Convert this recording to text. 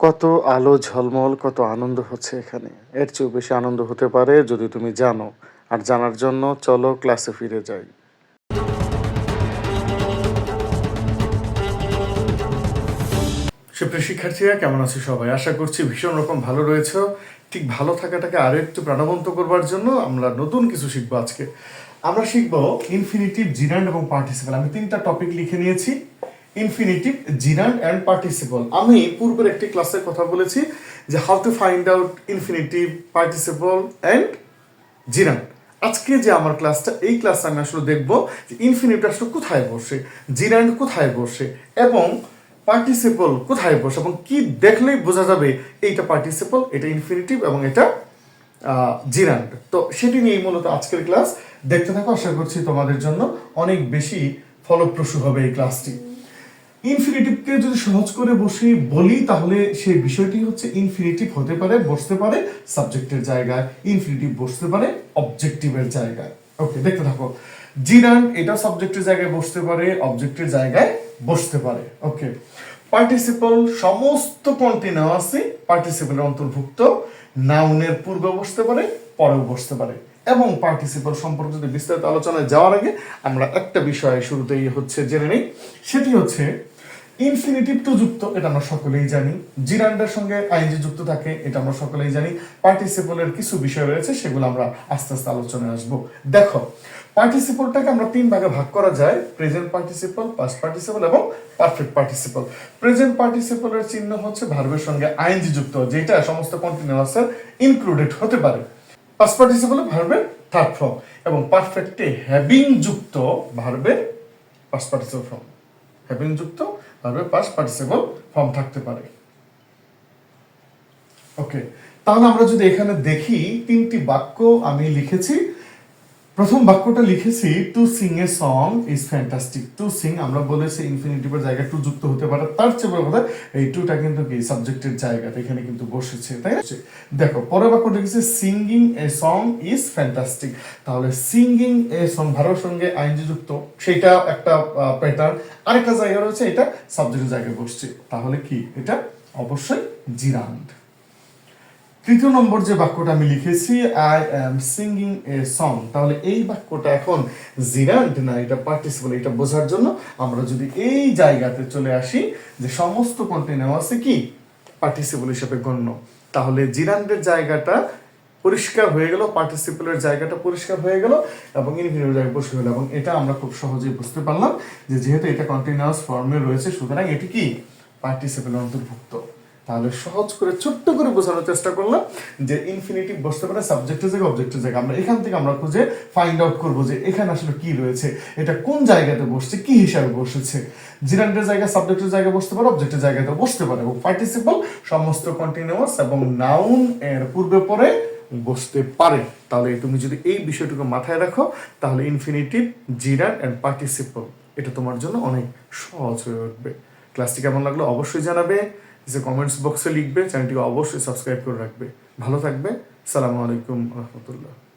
কত আলো ঝলমল, কত আনন্দ হচ্ছে এখানে। এর চেয়েও বেশি আনন্দ হতে পারে যদি তুমি জানো। আর জানার জন্য চলো ক্লাসে ফিরে যাই। সুপ্রিয় শিক্ষার্থীরা, কেমন আছো সবাই? আশা করছি ভীষণ রকম ভালো রয়েছে। ঠিক ভালো থাকাটাকে আরও একটু প্রাণবন্ত করবার জন্য আমরা নতুন কিছু শিখব আজকে। আমরা শিখব ইনফিনিটিভ জিরান্ড এবং পার্টিসিপাল আমি তিনটা টপিক লিখে নিয়েছি। ইনফিনিটিভ জিরান্ড অ্যান্ড পার্টিসিপল আমি পূর্বের একটি ক্লাসের কথা বলেছি যে how to find out infinitive participle and gerund আজকে যে আমার ক্লাসটা এই ক্লাসে আমি আসলে দেখব যে ইনফিনিট আসলে কোথায় বসে জিরান্ড কোথায় বসে এবং পার্টিসিপল কোথায় বসে এবং কি দেখলেই বোঝা যাবে এইটা পার্টিসিপল এটা ইনফিনিটিভ এবং এটা জিরান্ড তো সেটি নিয়েই মূলত আজকের ক্লাস দেখতে থাকো, আশা করছি তোমাদের জন্য অনেক বেশি ফলপ্রসূ হবে এই ক্লাসটি ইনফিনিটিভকে যদি সহজ করে বসে বলি, তাহলে সেই বিষয়টি হচ্ছে ইনফিনিটিভ হতে পারে, বসতে পারে সাবজেক্টের জায়গায় ইনফিনিটিভ বসতে পারে অবজেক্টিভের জায়গায়। ওকে দেখতে থাকো। জিরান এটা সাবজেক্টের জায়গায় বসতে পারে অবজেক্টের জায়গায় বসতে পারে। ওকে পার্টিসিপল সমস্ত কন্টিনিউয়াসই পার্টিসিপলের অন্তর্ভুক্ত। নাউনের পূর্বে বসতে পারে, পরেও বসতে পারে। এবং পার্টিসিপল সম্পর্কে যদি বিস্তারিত আলোচনায় যাওয়ার আগে, আমরা একটা বিষয় শুরুতেই হচ্ছে জেনে নেই। সেটি হচ্ছে ইনফিনিটিভ টু যুক্ত, এটা আমরা সকলেই জানি। জিরান্ডার সঙ্গে আইনজি যুক্ত থাকে, এটা আমরা সকলেই জানি। পার্টিসিপলের কিছু বিষয় রয়েছে, সেগুলো আমরা আস্তে আস্তে আলোচনায় আসব। দেখো, পার্টিসিপলটাকে আমরা তিন ভাগে ভাগ করা যায়, প্রেজেন্ট পার্টিসিপল পাস্ট পার্টিসিপল এবং পারফেক্ট পার্টিসিপল। প্রেজেন্ট পার্টিসিপলের চিহ্ন হচ্ছে ভার্বের সঙ্গে আইনজি যুক্ত, যেটা সমস্ত কন্টিনিউয়াসের ইনক্লুডেড হতে পারে। পাস্ট পার্টিসিপলে ভার্বের থার্ড ফর্ম এবং পারফেক্টে হ্যাভিং যুক্ত ভার্বের পাস্ট পার্টিসিপল ফর্ম হ্যাভিং যুক্ত তারপরে পাস্ট পার্টিসিপল ফর্ম থাকতে পারে। ওকে তাহলে আমরা যদি এখানে দেখি, তিনটি বাক্য আমি লিখেছি। প্রথম বাক্যটা লিখেছি to sing a song is fantastic to sing আমরা বলেছি ইনফিনিটিভের জায়গায় টু যুক্ত হতে পারে। তার চেয়ে বড় কথা, এই টুটা কিন্তু কি? সাবজেক্টের জায়গাতে এখানে কিন্তু বসেছে, তাই আছে দেখো, পরের বাক্য লিখেছি singing a song is fantastic তাহলে সিঙ্গিং এ সং ভারোর সঙ্গে আইনজি যুক্ত, সেটা একটা প্যাটার্ন আরেকটা জায়গা রয়েছে, এটা সাবজেক্টের জায়গায় বসছে। তাহলে কি? এটা অবশ্যই জিরান্ড তৃতীয় নম্বর যে বাক্যটা আমি লিখেছি I am singing a song তাহলে এই বাক্যটা এখন জিরান্ট না এটা পার্টিসিপল এটা বোঝার জন্য আমরা যদি এই জায়গাতে চলে আসি, যে সমস্ত কন্টিনিউয়াসে কি? পার্টিসিপল হিসেবে গণ্য। তাহলে জিরান্ডের জায়গাটা পরিষ্কার হয়ে গেল পার্টিসিপলের জায়গাটা পরিষ্কার হয়ে গেল এবং ইনফিনিটিভ জায়গায় বসে গেল এবং এটা আমরা খুব সহজেই বুঝতে পারলাম যে যেহেতু এটা কন্টিনিউয়াস ফর্মে রয়েছে, সুতরাং এটি কি? পার্টিসিপেলের অন্তর্ভুক্ত। তাহলে সহজ করে ছোট্ট করে বোঝানোর চেষ্টা করলাম যে ইনফিনিটিভ বসতে পারে সাবজেক্টের জায়গায় অবজেক্টের জায়গায় আমরা এখান থেকে আমরা খুঁজে ফাইন্ড আউট করব যে এখানে আসলে কি রয়েছে, এটা কোন জায়গাতে বসছে, কি হিসাবে বসেছে। জিরান্ডের জায়গায় সাবজেক্টের জায়গায় বসতে পারে অবজেক্টের জায়গাতে বসতে পারে। এবং পার্টিসিপল সমস্ত কন্টিনিউয়াস এবং নাউন এর পূর্বে পরে বসতে পারে। তাহলে তুমি যদি এই বিষয়টুকু মাথায় রাখো, তাহলে ইনফিনিটিভ জিরান অ্যান্ড পার্টিসিপল এটা তোমার জন্য অনেক সহজ হয়ে উঠবে। ক্লাসটি কেমন লাগল অবশ্যই জানাবে। যে কমেন্টস বক্সে লিখবে চ্যানেলটিকে অবশ্যই সাবস্ক্রাইব করে রাখবে। ভালো থাকবে সালামু আলাইকুম রহমতুল্লাহ।